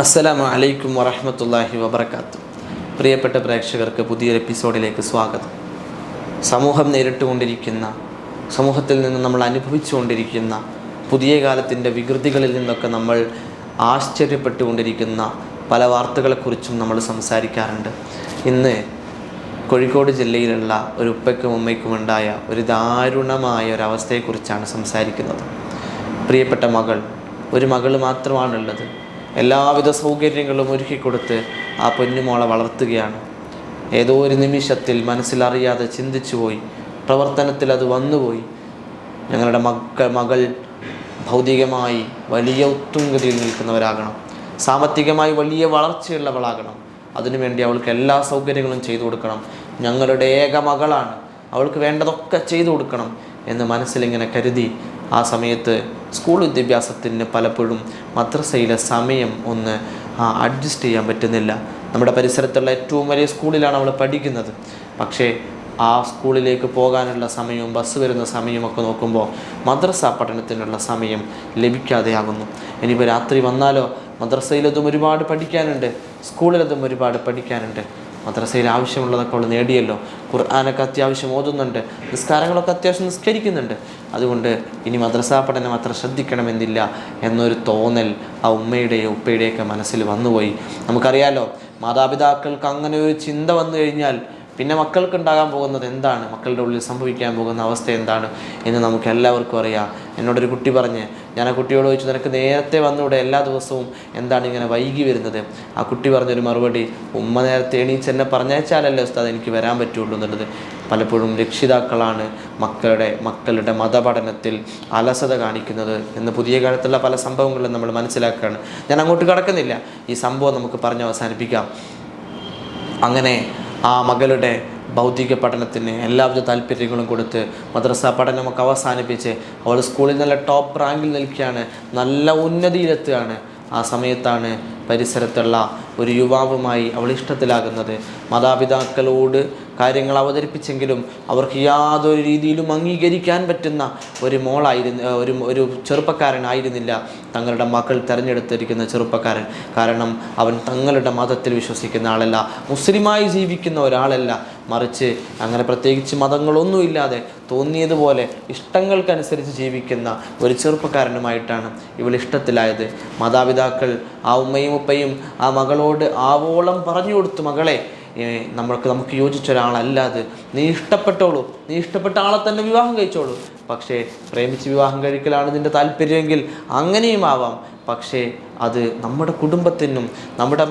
അസ്സലാമു അലൈക്കും വറഹമത്തല്ലാഹി വബർക്കാത്തു പ്രിയപ്പെട്ട പ്രേക്ഷകർക്ക് പുതിയൊരു എപ്പിസോഡിലേക്ക് സ്വാഗതം. സമൂഹം നേരിട്ടുകൊണ്ടിരിക്കുന്ന സമൂഹത്തിൽ നിന്ന് നമ്മൾ അനുഭവിച്ചുകൊണ്ടിരിക്കുന്ന പുതിയ കാലത്തിന്റെ വികൃതികളിൽ നിന്നൊക്കെ നമ്മൾ ആശ്ചര്യപ്പെട്ടുകൊണ്ടിരിക്കുന്ന പല വാർത്തകളെക്കുറിച്ചും നമ്മൾ സംസാരിക്കാറുണ്ട്. ഇന്ന് കോഴിക്കോട് ജില്ലയിലുള്ള ഒരു ഉപ്പയ്ക്കും ഉമ്മയ്ക്കും ഉണ്ടായ ഒരു ദാരുണമായ ഒരു അവസ്ഥയെക്കുറിച്ചാണ് സംസാരിക്കുന്നത്. പ്രിയപ്പെട്ട മകൾ ഒരു മകൾ മാത്രമാണുള്ളത്. എല്ലാവിധ സൗകര്യങ്ങളും ഒരുക്കിക്കൊടുത്ത് ആ പൊന്നുമോളെ വളർത്തുകയാണ്. ഏതോ ഒരു നിമിഷത്തിൽ മനസ്സിലറിയാതെ ചിന്തിച്ചു പോയി പ്രവർത്തനത്തിൽ അത് വന്നുപോയി. ഞങ്ങളുടെ മക്ക മകൾ ഭൗതികമായി വലിയ ഉത്തുംഗതിയിൽ നിൽക്കുന്നവരാകണം. സാമ്പത്തികമായി വലിയ വളർച്ചയുള്ളവളാകണം. അതിനുവേണ്ടി അവൾക്ക് എല്ലാ സൗകര്യങ്ങളും ചെയ്തു കൊടുക്കണം. ഞങ്ങളുടെ ഏക മകളാണ്. അവൾക്ക് വേണ്ടതൊക്കെ ചെയ്തു കൊടുക്കണം എന്ന് മനസ്സിലിങ്ങനെ കരുതി ആ സമയത്ത് സ്കൂൾ വിദ്യാഭ്യാസത്തിന് പലപ്പോഴും മദ്രസയിലെ സമയം ഒന്ന് അഡ്ജസ്റ്റ് ചെയ്യാൻ പറ്റുന്നില്ല. നമ്മുടെ പരിസരത്തുള്ള ഏറ്റവും വലിയ സ്കൂളിലാണ് അവൾ പഠിക്കുന്നത്. പക്ഷേ ആ സ്കൂളിലേക്ക് പോകാനുള്ള സമയവും ബസ് വരുന്ന സമയമൊക്കെ നോക്കുമ്പോൾ മദ്രസ പഠനത്തിനുള്ള സമയം ലഭിക്കാതെയാകുന്നു. ഇനിയിപ്പോൾ രാത്രി വന്നാലോ? മദ്രസയിലതും ഒരുപാട് പഠിക്കാനുണ്ട്. സ്കൂളിലതും ഒരുപാട് പഠിക്കാനുണ്ട്. മദ്രസയിൽ ആവശ്യമുള്ളതൊക്കെ അവൾ നേടിയല്ലോ. ഖുർആാനൊക്കെ അത്യാവശ്യം ഓതുന്നുണ്ട്. നിസ്കാരങ്ങളൊക്കെ അത്യാവശ്യം നിസ്കരിക്കുന്നുണ്ട്. അതുകൊണ്ട് ഇനി മദ്രസാ പഠനം അത്ര ശ്രദ്ധിക്കണമെന്നില്ല എന്നൊരു തോന്നൽ ആ ഉമ്മയുടെയോ ഉപ്പയുടെയൊക്കെ മനസ്സിൽ വന്നുപോയി. നമുക്കറിയാലോ മാതാപിതാക്കൾക്ക് അങ്ങനെ ഒരു ചിന്ത വന്നു കഴിഞ്ഞാൽ പിന്നെ മക്കൾക്ക് ഉണ്ടാകാൻ പോകുന്നത് എന്താണ്? മക്കളുടെ ഉള്ളിൽ സംഭവിക്കാൻ പോകുന്ന അവസ്ഥ എന്താണ് എന്ന് നമുക്ക് എല്ലാവർക്കും അറിയാം. എന്നോടൊരു കുട്ടി പറഞ്ഞ് ഞാൻ ആ കുട്ടിയോട് ചോദിച്ചു നിനക്ക് നേരത്തെ വന്നൂടെ എല്ലാ ദിവസവും എന്താണ് ഇങ്ങനെ വൈകി വരുന്നത്? ആ കുട്ടി പറഞ്ഞൊരു മറുപടി ഉമ്മ നേരത്തെ എണീച്ച് എന്നെ പറഞ്ഞയച്ചാലല്ലേ ഉസ്താദ് എനിക്ക് വരാൻ പറ്റുള്ളൂ എന്നുള്ളത്. പലപ്പോഴും രക്ഷിതാക്കളാണ് മക്കളുടെ മക്കളുടെ മതപഠനത്തിൽ അലസത കാണിക്കുന്നത് എന്ന് പുതിയ കാലത്തുള്ള പല സംഭവങ്ങളും നമ്മൾ മനസ്സിലാക്കുകയാണ്. ഞാൻ അങ്ങോട്ട് കടക്കുന്നില്ല. ഈ സംഭവം നമുക്ക് പറഞ്ഞ് അവസാനിപ്പിക്കാം. അങ്ങനെ ആ മകളുടെ ഭൗതിക പഠനത്തിന് എല്ലാവിധ താല്പര്യങ്ങളും കൊടുത്ത് മദ്രസ പഠനമൊക്കെ അവസാനിപ്പിച്ച് അവൾ സ്കൂളിൽ നല്ല ടോപ്പ് റാങ്കിൽ നിൽക്കുകയാണ് നല്ല ഉന്നതിയിലെത്തുകയാണ്. ആ സമയത്താണ് പരിസരത്തുള്ള ഒരു യുവാവുമായി അവൾ ഇഷ്ടത്തിലാകുന്നത്. മാതാപിതാക്കളോട് കാര്യങ്ങൾ അവതരിപ്പിച്ചെങ്കിലും അവർക്ക് യാതൊരു രീതിയിലും അംഗീകരിക്കാൻ പറ്റുന്ന ഒരു മോളായിരുന്നു ഒരു ഒരു ചെറുപ്പക്കാരനായിരുന്നില്ല. തങ്ങളുടെ മക്കൾ തിരഞ്ഞെടുത്തിരിക്കുന്ന ചെറുപ്പക്കാരൻ. കാരണം അവൻ തങ്ങളുടെ മതത്തിൽ വിശ്വസിക്കുന്ന ആളല്ല മുസ്ലിമായി ജീവിക്കുന്ന ഒരാളല്ല. മറിച്ച് അങ്ങനെ പ്രത്യേകിച്ച് മതങ്ങളൊന്നുമില്ലാതെ തോന്നിയതുപോലെ ഇഷ്ടങ്ങൾക്കനുസരിച്ച് ജീവിക്കുന്ന ഒരു ചെറുപ്പക്കാരനുമായിട്ടാണ് ഇവൾ ഇഷ്ടത്തിലായത്. മാതാപിതാക്കൾ ആ ഉമ്മയും ഉപ്പയും ആ മകളോട് ആവോളം പറഞ്ഞു കൊടുത്തു മകളെ നമ്മൾക്ക് നമുക്ക് യോജിച്ച ഒരാളല്ല അത്. നീ ഇഷ്ടപ്പെട്ടോളൂ. നീ ഇഷ്ടപ്പെട്ട ആളെ തന്നെ വിവാഹം കഴിച്ചോളൂ. പക്ഷേ പ്രേമിച്ച് വിവാഹം കഴിക്കലാണ് നിന്റെ താല്പര്യമെങ്കിൽ അങ്ങനെയും ആവാം. പക്ഷേ അത് നമ്മുടെ കുടുംബത്തിനും നമ്മുടെ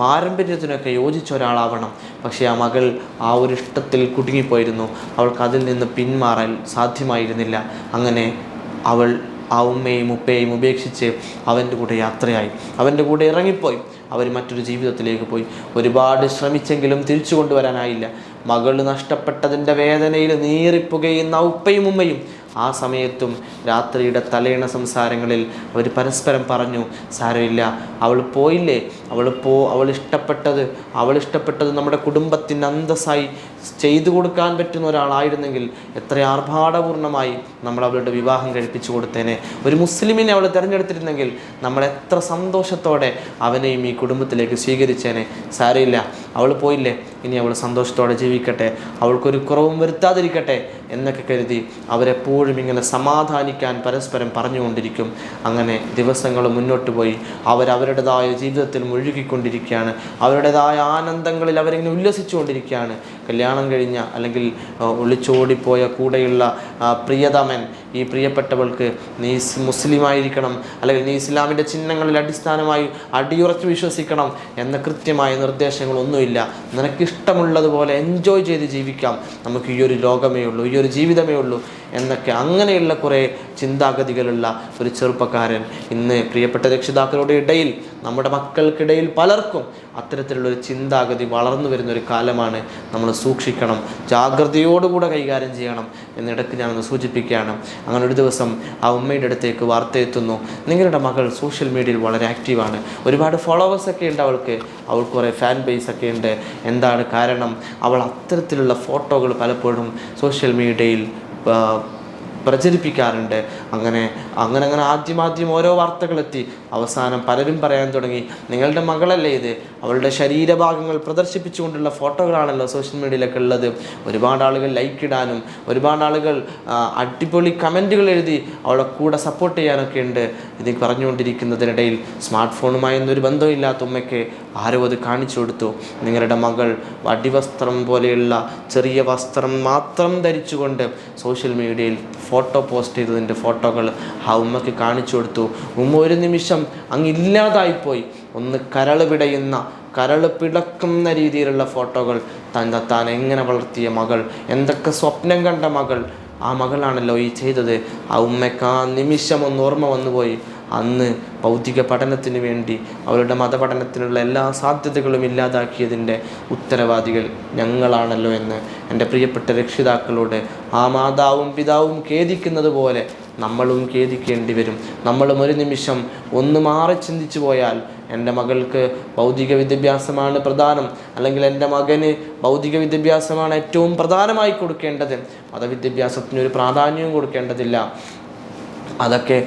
പാരമ്പര്യത്തിനൊക്കെ യോജിച്ച ഒരാളാവണം. പക്ഷേ ആ മകൾ ആ ഒരു ഇഷ്ടത്തിൽ കുടുങ്ങിപ്പോയിരുന്നു. അവൾക്ക് അതിൽ നിന്ന് പിന്മാറാൻ സാധ്യമായിരുന്നില്ല. അങ്ങനെ അവൾ ആ ഉമ്മയും ഉപ്പയും ഉപേക്ഷിച്ച് അവന്റെ കൂടെ യാത്രയായി. അവന്റെ കൂടെ ഇറങ്ങിപ്പോയി. അവർ മറ്റൊരു ജീവിതത്തിലേക്ക് പോയി. ഒരുപാട് ശ്രമിച്ചെങ്കിലും തിരിച്ചു കൊണ്ടുവരാനായില്ല. മകൾ നഷ്ടപ്പെട്ടതിന്റെ വേദനയിൽ നീറിപ്പുകയുന്ന ഉപ്പയും ഉമ്മയും. ആ സമയത്തും രാത്രിയുടെ തലേണ സംസാരങ്ങളിൽ അവർ പരസ്പരം പറഞ്ഞു സാരമില്ല അവൾ പോയില്ലേ? അവൾ പോ അവൾ ഇഷ്ടപ്പെട്ടത് അവൾ ഇഷ്ടപ്പെട്ടത് നമ്മുടെ കുടുംബത്തിന്റെ അന്തസ്സായി. ചെയ്തു കൊടുക്കാൻ പറ്റുന്ന ഒരാളായിരുന്നെങ്കിൽ എത്ര ആർഭാടപൂർണമായി നമ്മൾ അവളുടെ വിവാഹം കഴിപ്പിച്ചു കൊടുത്തേനെ. ഒരു മുസ്ലിമിനെ അവൾ തിരഞ്ഞെടുത്തിരുന്നെങ്കിൽ നമ്മൾ എത്ര സന്തോഷത്തോടെ അവനെയും ഈ കുടുംബത്തിലേക്ക് സ്വീകരിച്ചേനെ. സാരമില്ല. അവൾ പോയില്ലേ? ഇനി അവൾ സന്തോഷത്തോടെ ജീവിക്കട്ടെ. അവൾക്കൊരു കുറവും വരുത്താതിരിക്കട്ടെ എന്നൊക്കെ കരുതി അവരെപ്പോഴും ഇങ്ങനെ സമാധാനിക്കാൻ പരസ്പരം പറഞ്ഞുകൊണ്ടിരിക്കും. അങ്ങനെ ദിവസങ്ങൾ മുന്നോട്ട് പോയി. അവരവരുടേതായ ജീവിതത്തിൽ മുഴുകിക്കൊണ്ടിരിക്കുകയാണ്. അവരുടേതായ ആനന്ദങ്ങളിൽ അവരിങ്ങനെ ഉല്ലസിച്ചുകൊണ്ടിരിക്കുകയാണ്. കല്യാണം കഴിഞ്ഞ അല്ലെങ്കിൽ ഒളിച്ചോടിപ്പോയ കൂടെയുള്ള പ്രിയതമൻ ഈ പ്രിയപ്പെട്ടവൾക്ക് നീ മുസ്ലിം മുസ്ലിമായിരിക്കണം അല്ലെങ്കിൽ നീ ഇസ്ലാമിന്റെ ചിഹ്നങ്ങളിൽ അടിസ്ഥാനമായി അടിയുറച്ച് വിശ്വസിക്കണം എന്ന കൃത്യമായ നിർദ്ദേശങ്ങളൊന്നുമില്ല. നിനക്കിഷ്ടമുള്ളതുപോലെ എൻജോയ് ചെയ്ത് ജീവിക്കാം. നമുക്ക് ഈ ഒരു ലോകമേ ഉള്ളൂ ഈ ഒരു ജീവിതമേ ഉള്ളൂ എന്നൊക്കെ അങ്ങനെയുള്ള കുറേ ചിന്താഗതികളുള്ള ഒരു ചെറുപ്പക്കാരൻ ഇന്ന് പ്രിയപ്പെട്ട രക്ഷിതാക്കളുടെ ഇടയിൽ നമ്മുടെ മക്കൾക്കിടയിൽ പലർക്കും അത്തരത്തിലുള്ള ഒരു ചിന്താഗതി വളർന്നു വരുന്ന ഒരു കാലമാണ് നമ്മൾ സൂക്ഷിക്കണം ജാഗ്രതയോടുകൂടെ കൈകാര്യം ചെയ്യണം എന്നിടയ്ക്ക് ഞാനൊന്ന് സൂചിപ്പിക്കുകയാണ്. അങ്ങനെ ഒരു ദിവസം ആ ഉമ്മയുടെ അടുത്തേക്ക് വാർത്ത എത്തുന്നു. നിങ്ങളുടെ മകൾ സോഷ്യൽ മീഡിയയിൽ വളരെ ആക്റ്റീവാണ്. ഒരുപാട് ഫോളോവേഴ്സൊക്കെ ഉണ്ട് അവൾക്ക്. അവൾക്ക് കുറേ ഫാൻ ബേസ് ഒക്കെ ഉണ്ട്. എന്താണ് കാരണം? അവൾ അത്തരത്തിലുള്ള ഫോട്ടോകൾ പലപ്പോഴും സോഷ്യൽ മീഡിയയിൽ പ്രചരിപ്പിക്കാറുണ്ട്. അങ്ങനെ അങ്ങനെ അങ്ങനെ ആദ്യം ആദ്യം ഓരോ വാർത്തകളെത്തി. അവസാനം പലരും പറയാൻ തുടങ്ങി നിങ്ങളുടെ മകളല്ലേ ഇത്? അവളുടെ ശരീരഭാഗങ്ങൾ പ്രദർശിപ്പിച്ചുകൊണ്ടുള്ള ഫോട്ടോകളാണല്ലോ സോഷ്യൽ മീഡിയയിലൊക്കെ ഉള്ളത്. ഒരുപാട് ആളുകൾ ലൈക്ക് ഇടാനും ഒരുപാട് ആളുകൾ അടിപൊളി കമന്റുകൾ എഴുതി അവളെ കൂടെ സപ്പോർട്ട് ചെയ്യാനൊക്കെ ഉണ്ട്. ഇത് പറഞ്ഞുകൊണ്ടിരിക്കുന്നതിനിടയിൽ സ്മാർട്ട് ഫോണുമായി ഒരു ബന്ധമില്ലാത്ത ഉമ്മയ്ക്ക് ആരോ അത് കാണിച്ചു കൊടുത്തു. നിങ്ങളുടെ മകൾ അടിവസ്ത്രം പോലെയുള്ള ചെറിയ വസ്ത്രം മാത്രം ധരിച്ചുകൊണ്ട് സോഷ്യൽ മീഡിയയിൽ ഫോട്ടോ പോസ്റ്റ് ചെയ്തതിന്റെ ഫോട്ടോകൾ ആ ഉമ്മയ്ക്ക് കാണിച്ചു കൊടുത്തു. ഉമ്മ ഒരു നിമിഷം അങ്ങ് ഇല്ലാതായിപ്പോയി. ഒന്ന് കരൾ പിടയുന്ന കരൾ പിടക്കുന്ന രീതിയിലുള്ള ഫോട്ടോകൾ തന്റെ താൻ എങ്ങനെ വളർത്തിയ മകൾ എന്തൊക്കെ സ്വപ്നം കണ്ട മകൾ ആ മകളാണല്ലോ ഈ ചെയ്തത്. ആ ഉമ്മയ്ക്ക് ആ നിമിഷം ഒന്ന് ഓർമ്മ വന്നുപോയി. അന്ന് ഭൗതിക പഠനത്തിന് വേണ്ടി അവരുടെ മതപഠനത്തിനുള്ള എല്ലാ സാധ്യതകളും ഇല്ലാതാക്കിയതിന്റെ ഉത്തരവാദികൾ ഞങ്ങളാണല്ലോ എന്ന് എന്റെ പ്രിയപ്പെട്ട രക്ഷിതാക്കളോട് ആ മാതാവും പിതാവും ഖേദിക്കുന്നത് പോലെ നമ്മളും ഖേദിക്കേണ്ടി വരും. നമ്മളും ഒരു നിമിഷം ഒന്ന് മാറി ചിന്തിച്ചു പോയാൽ എന്റെ മകൾക്ക് ഭൗതിക വിദ്യാഭ്യാസമാണ് പ്രധാനം. അല്ലെങ്കിൽ എന്റെ മകന് ഭൗതിക വിദ്യാഭ്യാസമാണ് ഏറ്റവും പ്രധാനമായി കൊടുക്കേണ്ടത്. മതവിദ്യാഭ്യാസത്തിനൊരു പ്രാധാന്യവും കൊടുക്കേണ്ടതില്ല. അതൊക്കെ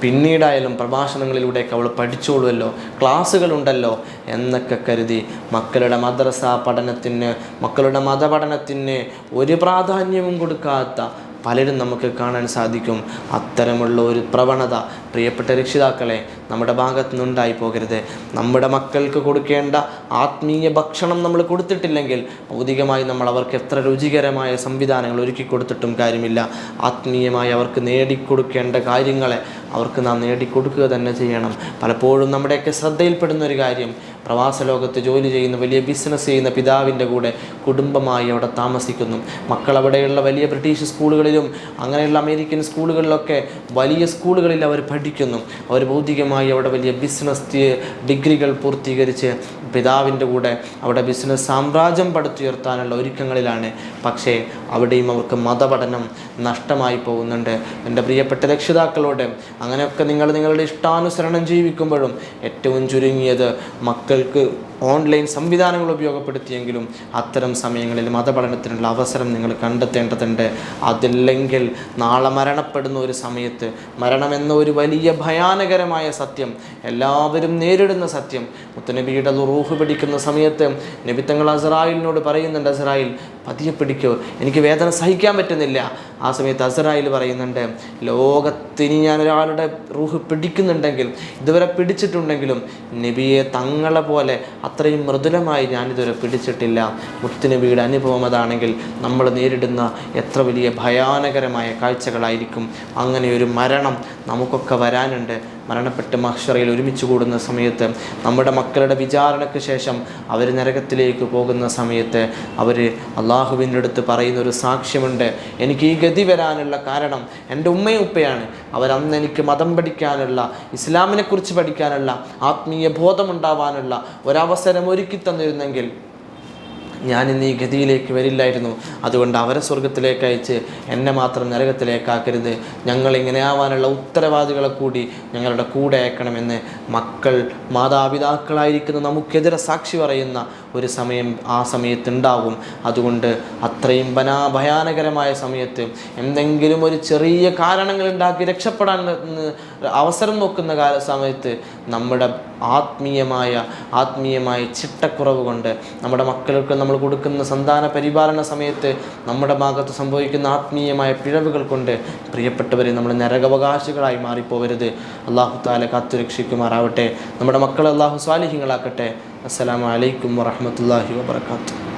പിന്നീടായാലും പ്രഭാഷണങ്ങളിലൂടെയൊക്കെ അവൾ പഠിച്ചോളുമല്ലോ ക്ലാസ്സുകളുണ്ടല്ലോ എന്നൊക്കെ കരുതി മക്കളുടെ മദ്രസ പഠനത്തിന് മക്കളുടെ മതപഠനത്തിന് ഒരു പ്രാധാന്യവും കൊടുക്കാത്ത പലരും നമുക്ക് കാണാൻ സാധിക്കും. അത്തരമുള്ള ഒരു പ്രവണത പ്രിയപ്പെട്ട രക്ഷിതാക്കളെ നമ്മുടെ ഭാഗത്തു നിന്നുണ്ടായി പോകരുത് നമ്മുടെ മക്കൾക്ക് കൊടുക്കേണ്ട ആത്മീയ ഭക്ഷണം നമ്മൾ കൊടുത്തിട്ടില്ലെങ്കിൽ ഭൗതികമായി നമ്മൾ അവർക്ക് എത്ര രുചികരമായ സംവിധാനങ്ങൾ ഒരുക്കി കൊടുത്തിട്ടും കാര്യമില്ല. ആത്മീയമായി അവർക്ക് നേടിക്കൊടുക്കേണ്ട കാര്യങ്ങളെ അവർക്ക് നാം നേടിക്കൊടുക്കുക തന്നെ ചെയ്യണം. പലപ്പോഴും നമ്മുടെയൊക്കെ ശ്രദ്ധയിൽപ്പെടുന്ന ഒരു കാര്യം പ്രവാസ ലോകത്ത് ജോലി ചെയ്യുന്ന വലിയ ബിസിനസ് ചെയ്യുന്ന പിതാവിന്റെ കൂടെ കുടുംബമായി അവിടെ താമസിക്കുന്നു. മക്കൾ അവിടെയുള്ള വലിയ ബ്രിട്ടീഷ് സ്കൂളുകളിലും അങ്ങനെയുള്ള അമേരിക്കൻ സ്കൂളുകളിലൊക്കെ വലിയ സ്കൂളുകളിൽ അവർ പഠിക്കുന്നു. അവർ ഭൗതികമായി അവിടെ വലിയ ബിസിനസ് ഡിഗ്രികൾ പൂർത്തീകരിച്ച് പിതാവിന്റെ കൂടെ അവിടെ ബിസിനസ് സാമ്രാജ്യം പടുത്തുയർത്താനുള്ള ഒരുക്കങ്ങളിലാണ്. പക്ഷേ അവിടെയും അവർക്ക് മതപഠനം നഷ്ടമായി പോകുന്നുണ്ട്. എന്റെ പ്രിയപ്പെട്ട രക്ഷിതാക്കളോട് അങ്ങനെയൊക്കെ നിങ്ങൾ നിങ്ങളുടെ ഇഷ്ടാനുസരണം ജീവിക്കുമ്പോഴും ഏറ്റവും ചുരുങ്ങിയത് മക്കൾക്ക് ഓൺലൈൻ സംവിധാനങ്ങൾ ഉപയോഗപ്പെടുത്തിയെങ്കിലും അത്തരം സമയങ്ങളിൽ മതപഠനത്തിനുള്ള അവസരം നിങ്ങൾ കണ്ടെത്തേണ്ടതുണ്ട്. അതില്ലെങ്കിൽ നാളെ മരണപ്പെടുന്ന ഒരു സമയത്ത് മരണമെന്ന ഒരു വലിയ ഭയാനകരമായ സത്യം എല്ലാവരും നേരിടുന്ന സത്യം മുത്തനബിയുടെ റൂഹ് പിടിക്കുന്ന സമയത്ത് നബിത്തങ്ങൾ അസറായിലിനോട് പറയുന്നുണ്ട് അസറായിൽ പതിയെ പിടിക്കോ എനിക്ക് വേദന സഹിക്കാൻ പറ്റുന്നില്ല. ആ സമയത്ത് അസറായിൽ പറയുന്നുണ്ട് ലോകത്തിന് ഞാൻ ഒരാളുടെ റൂഹ് പിടിക്കുന്നുണ്ടെങ്കിൽ ഇതുവരെ പിടിച്ചിട്ടുണ്ടെങ്കിലും നബിയെ തങ്ങളെ പോലെ അത്രയും മൃദുലമായി ഞാനിതുവരെ പിടിച്ചിട്ടില്ല. മുത്തുനബിയുടെ അനുഭവം അതാണെങ്കിൽ നമ്മൾ നേരിടുന്ന എത്ര വലിയ ഭയാനകരമായ കാഴ്ചകളായിരിക്കും. അങ്ങനെ ഒരു മരണം നമുക്കൊക്കെ വരാനുണ്ട്. മരണപ്പെട്ട് മഹ്ഷറയിൽ ഒരുമിച്ച് കൂടുന്ന സമയത്ത് നമ്മുടെ മക്കളുടെ വിചാരണയ്ക്ക് ശേഷം അവർ നരകത്തിലേക്ക് പോകുന്ന സമയത്ത് അവർ അള്ളാഹുവിന്റെ അടുത്ത് പറയുന്ന ഒരു സാക്ഷ്യമുണ്ട്. എനിക്ക് ഈ ഗതി വരാനുള്ള കാരണം എന്റെ ഉമ്മയും ഉപ്പയാണ്. അവരന്ന് എനിക്ക് മതം പഠിക്കാനുള്ള ഇസ്ലാമിനെക്കുറിച്ച് പഠിക്കാനുള്ള ആത്മീയ ബോധമുണ്ടാവാനുള്ള ഒരവസരം ഒരുക്കി തന്നിരുന്നെങ്കിൽ ഞാൻ ഇന്ന് ഈ ഗതിയിലേക്ക് വരില്ലായിരുന്നു. അതുകൊണ്ട് അവരെ സ്വർഗത്തിലേക്ക് അയച്ച് എന്നെ മാത്രം നരകത്തിലേക്കാക്കരുത്. ഞങ്ങൾ ഇങ്ങനെയാവാനുള്ള ഉത്തരവാദികളെ കൂടി ഞങ്ങളുടെ കൂടെ അയക്കണമെന്ന് മക്കൾ മാതാപിതാക്കളായിരിക്കുന്ന നമുക്കെതിരെ സാക്ഷി പറയുന്ന ഒരു സമയം ആ സമയത്തുണ്ടാകും അതുകൊണ്ട് അത്രയും ബനാ ഭയാനകരമായ സമയത്ത് എന്തെങ്കിലും ഒരു ചെറിയ കാരണങ്ങൾ ഉണ്ടാക്കി രക്ഷപ്പെടാൻ അവസരം നോക്കുന്ന കാല സമയത്ത് നമ്മുടെ ആത്മീയമായ ആത്മീയമായ ചിട്ടക്കുറവ് കൊണ്ട് നമ്മുടെ മക്കൾക്ക് നമ്മൾ കൊടുക്കുന്ന സന്താന പരിപാലന സമയത്ത് നമ്മുടെ ഭാഗത്ത് സംഭവിക്കുന്ന ആത്മീയമായ പിഴവുകൾ കൊണ്ട് പ്രിയപ്പെട്ടവരെ നമ്മൾ നരകവകാശികളായി മാറിപ്പോവരുത്. അള്ളാഹു താല കാത്തുരക്ഷിക്കുമാറാവട്ടെ നമ്മുടെ മക്കളെ അള്ളാഹു സ്വാലിഹ്യങ്ങളാക്കട്ടെ അസ്സലാമു അലൈക്കും വറഹമത്തല്ലാഹി വബർക്കാത്തു